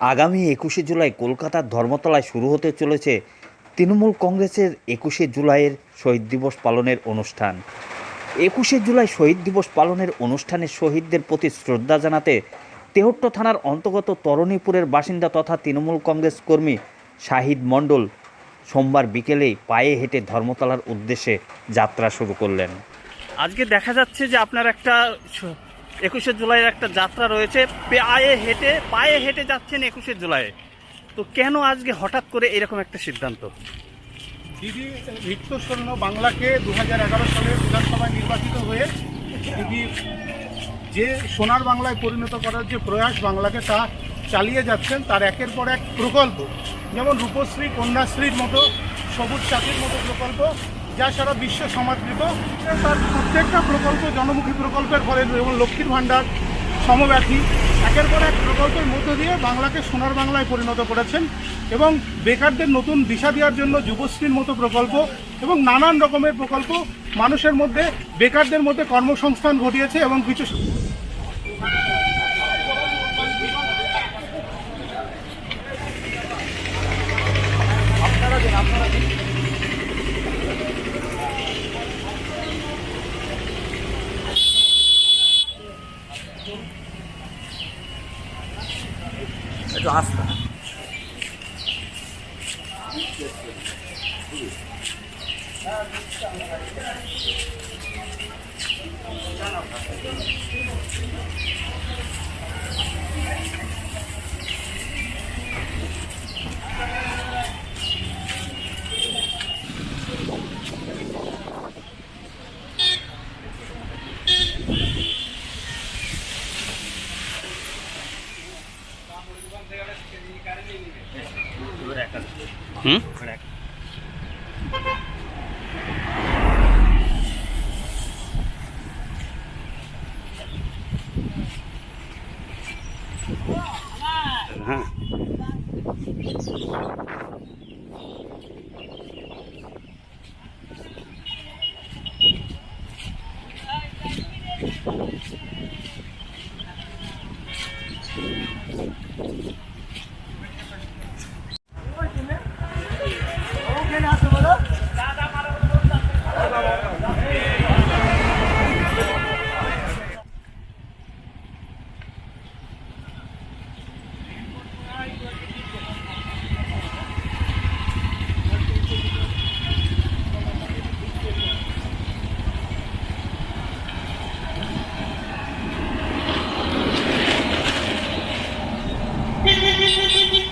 আগামী একুশে জুলাই কলকাতার ধর্মতলায় শুরু হতে চলেছে তৃণমূল কংগ্রেসের একুশে জুলাইয়ের শহীদ দিবস পালনের অনুষ্ঠান। একুশে জুলাই শহীদ দিবস পালনের অনুষ্ঠানে শহীদদের প্রতি শ্রদ্ধা জানাতে তেহট্ট থানার অন্তর্গত তরণীপুরের বাসিন্দা তথা তৃণমূল কংগ্রেস কর্মী শাহিদ মণ্ডল সোমবার বিকেলেই পায়ে হেঁটে ধর্মতলার উদ্দেশ্যে যাত্রা শুরু করলেন। আজকে দেখা যাচ্ছে যে আপনার একটা একুশে জুলাইয়ের একটা যাত্রা রয়েছে। পায়ে হেঁটে পায়ে হেঁটে যাচ্ছেন একুশে জুলাই। তো কেন আজকে হঠাৎ করে এরকম একটা সিদ্ধান্ত? দিদি সৈন্য বাংলাকে দু হাজার এগারো সালে বিধানসভায় নির্বাচিত হয়ে দিদি যে সোনার বাংলায় পরিণত করার যে প্রয়াস বাংলাকে তা চালিয়ে যাচ্ছেন, তার একের পর এক প্রকল্প। যেমন রূপশ্রী, কন্যাশ্রীর মতো সবুজ চাকরির মতো প্রকল্প যা সারা বিশ্ব সমাদৃত। তার প্রত্যেকটা প্রকল্প, জনমুখী প্রকল্পের ফলে যেমন লক্ষ্মীর ভাণ্ডার, সমব্যাথী, একের পর এক প্রকল্পের মধ্য দিয়ে বাংলাকে সোনার বাংলায় পরিণত করেছেন এবং বেকারদের নতুন দিশা দেওয়ার জন্য যুবশ্রীর মতো প্রকল্প এবং নানান রকমের প্রকল্প মানুষের মধ্যে, বেকারদের মধ্যে কর্মসংস্থান ঘটিয়েছে এবং কিছু একটু আস্থা হুম হ্যাঁ even